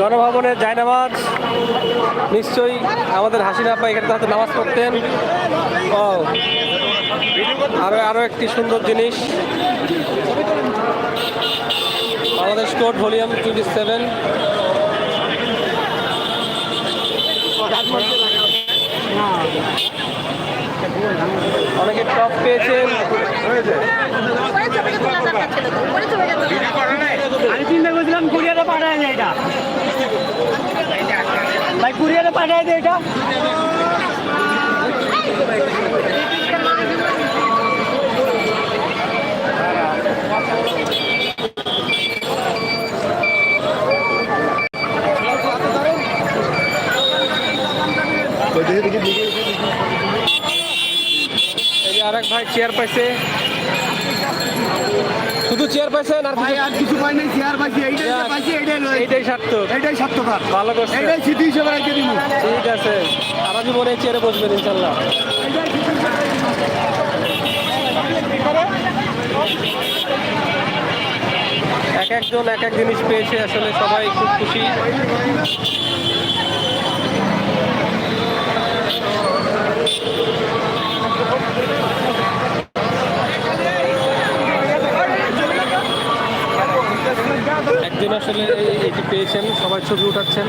গণভবনের জায়নামাজ নিশ্চয়ই আমাদের হাসিনা আপা এখানে হয়তো নামাজ পড়তেন ও আরও আরও একটি সুন্দর জিনিস আমাদের স্টোর ভলিউম টোয়েন্টি সেভেন অনেকে টপ পেয়েছেন আমি চিন্তা করছিলাম কুরিয়ারে পাঠায় এটা ভাই কুরিয়ারে পাঠায় দেয় এটা এই যে আরেক ভাই চেয়ার পাইছে শুধু চেয়ার পাইছেন আর ভাই আর কিছু পাই নাই চেয়ার পাইছি এইটাই যা পাইছি এইটাই লই। এইটাই সার্থক এইটাই সার্থকতা ভালো করছে। এইটাই স্মৃতি হিসেবে রেখে দিব। ঠিক আছে। সারা জীবনে এই চেয়ারে বসবেন ইনশাল্লাহ। এক একজন এক এক জিনিস পেয়েছে আসলে সবাই খুব খুশি। একজন আসলে এটি পেয়েছেন সবাই ছবি উঠাচ্ছেন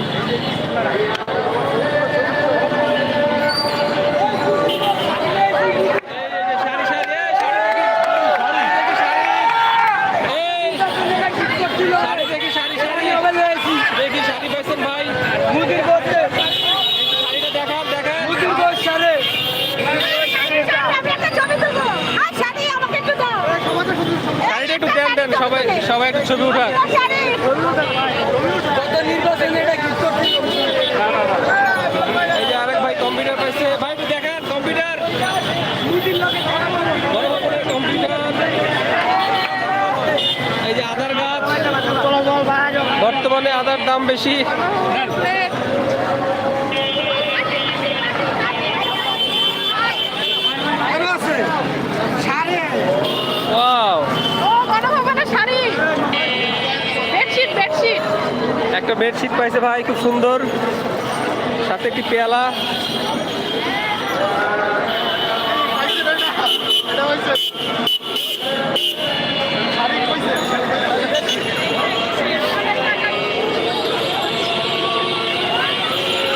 শাড়ি ভাই মুদির করতে শাড়িটা দেখান দেখান মুদির শাড়িটা একটু দেন দেন সবাই সবাই একটু ছবি উঠান। এই যে আরেক ভাই কম্পিউটার পাইছে। ভাই একটু দেখান কম্পিউটার। বড় বড় কম্পিউটার। এই যে আধার গাছ বর্তমানে আধার দাম বেশি। একটা বেডশিট পাইছে ভাই, খুব সুন্দর। সাথে একটি পেয়ালা।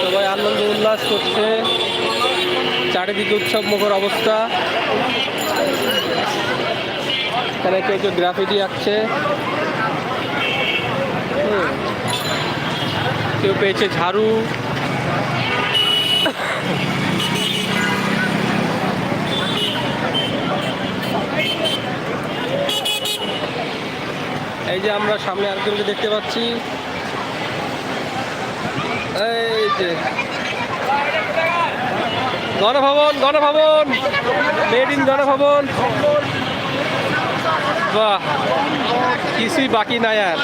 সবাই আনন্দ উল্লাস করছে। চারিদিকে উৎসব মুখর অবস্থা। এখানে কেউ কেউ গ্রাফিটি আঁকছে। হুম। কেউ পেয়েছে ঝাড়ু। এই যে আমরা সামনে আরেকজনকে দেখতে পাচ্ছি। এই যে গণভবন গণভবন মেড ইন গণভবন। বাহ, কিছুই বাকি নাই আর।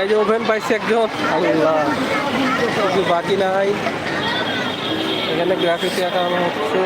এই যে ওভেন পাইছে একজন। আল্লাহ কিছু বাকি নাই। এখানে গ্রাফিক্স আঁকানো হচ্ছে।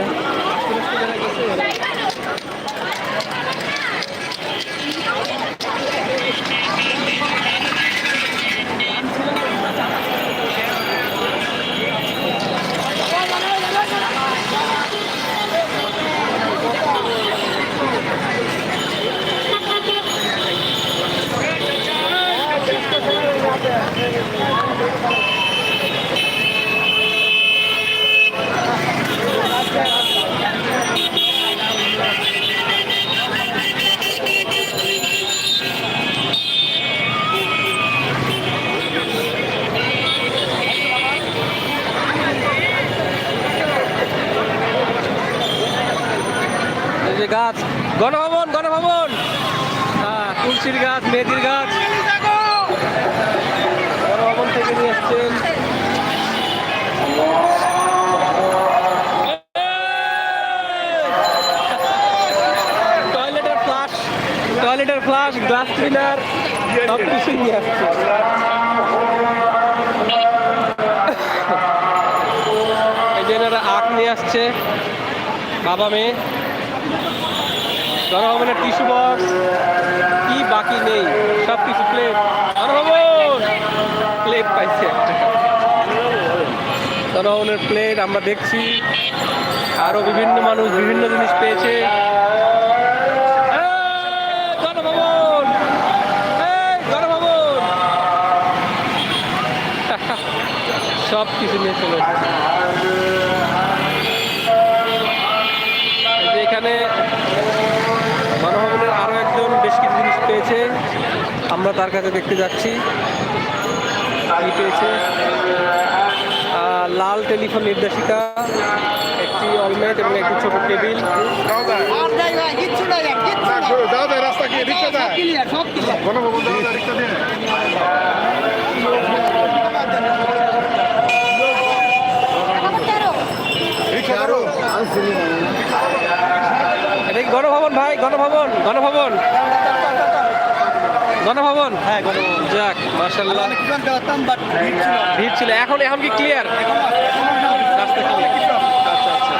গাছ, গণভবন গণভবন। তুলসীর গাছ মেদির গাছ। গণভবন থেকে নিয়ে এসছেন। ফ্লাশ গ্লাস নিয়ে আসছে। আখ নিয়ে আসছে, বাবা মেয়ে। গণভবনের টিস্যু বক্স। কি বাকি নেই? সব কিছু প্লেট গণভবন প্লেট পাইছে। গণভবনের প্লেট আমরা দেখছি। আরও বিভিন্ন মানুষ বিভিন্ন জিনিস পেয়েছে। সব কিছু নিয়ে চলে আমরা তার কাছে দেখতে যাচ্ছি। লাল টেলিফোন নির্দেশিকা, একটি অলমেট এবং একটি ছোট টেবিল। এটা কি গণভবন ভাই, গণভবন গণভবন। গণভবন? হ্যাঁ গণভবন। যাক মার্শাল্লাহ ভিড় ছিল। এখন এখন কি ক্লিয়ার রাস্তা ক্লিয়ার আচ্ছা আচ্ছা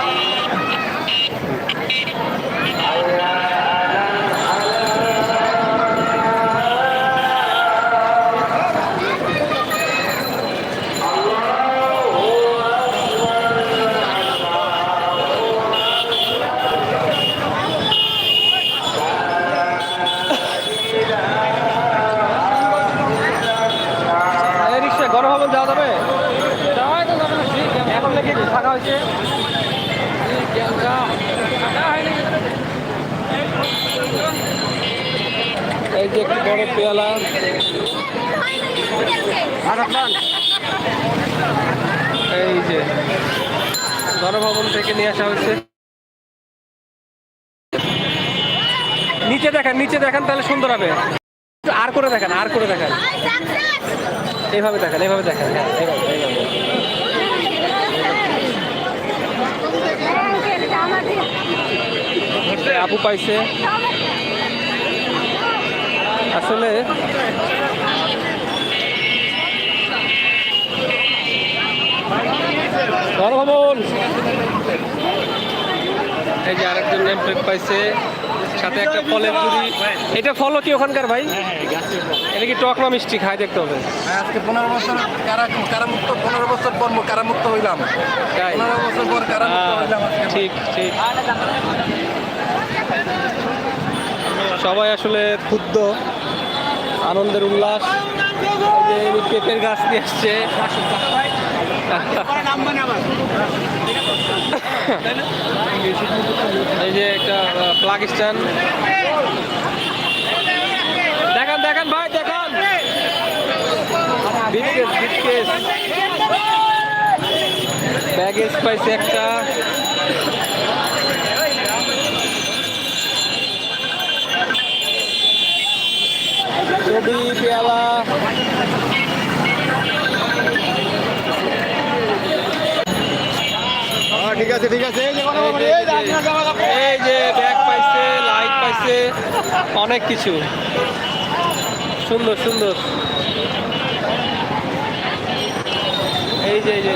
এই রিক্সা গণভবন যাওয়া যাবে এখন নাকি একটু ফাঁকা হয়েছে এই যে একটি বড় পেয়ালা। এই যে গণভবন থেকে নিয়ে আসা হয়েছে। নিচে দেখেন নিচে দেখেন তাহলে সুন্দর হবে। আর করে দেখেন আর করে দেখেন। এইভাবে দেখেন এইভাবে দেখেন। হ্যাঁ এইভাবে এইভাবে। আপু পাইছে। আসলে এই যে আরেকজন নেম প্লেট পাইছে সাথে একটা ফলের জুড়ি এটা ফলও কি ওখানকার ভাই? এটা কি টক না মিষ্টি? খাই দেখতে হবে। আজকে পনেরো বছর কারা কারামুক্ত পনেরো বছর পর কারামুক্ত হইলাম। পনেরো বছর পর কারামুক্ত হইলাম ঠিক ঠিক। সবাই আসলে ক্ষুদ্র আনন্দের উল্লাস। পেঁপের গাছ নিয়ে আসছে। এই যে একটা স্ট্যান্ড দেখান দেখান ভাই, দেখান। ব্যাগেজ পাইছে একটা। ছবি পেয়ালা হ্যাঁ, ঠিক আছে ঠিক আছে। এই যে ব্যাগ পাইছে লাইট পাইছে অনেক কিছু সুন্দর সুন্দর এই যে এই যে।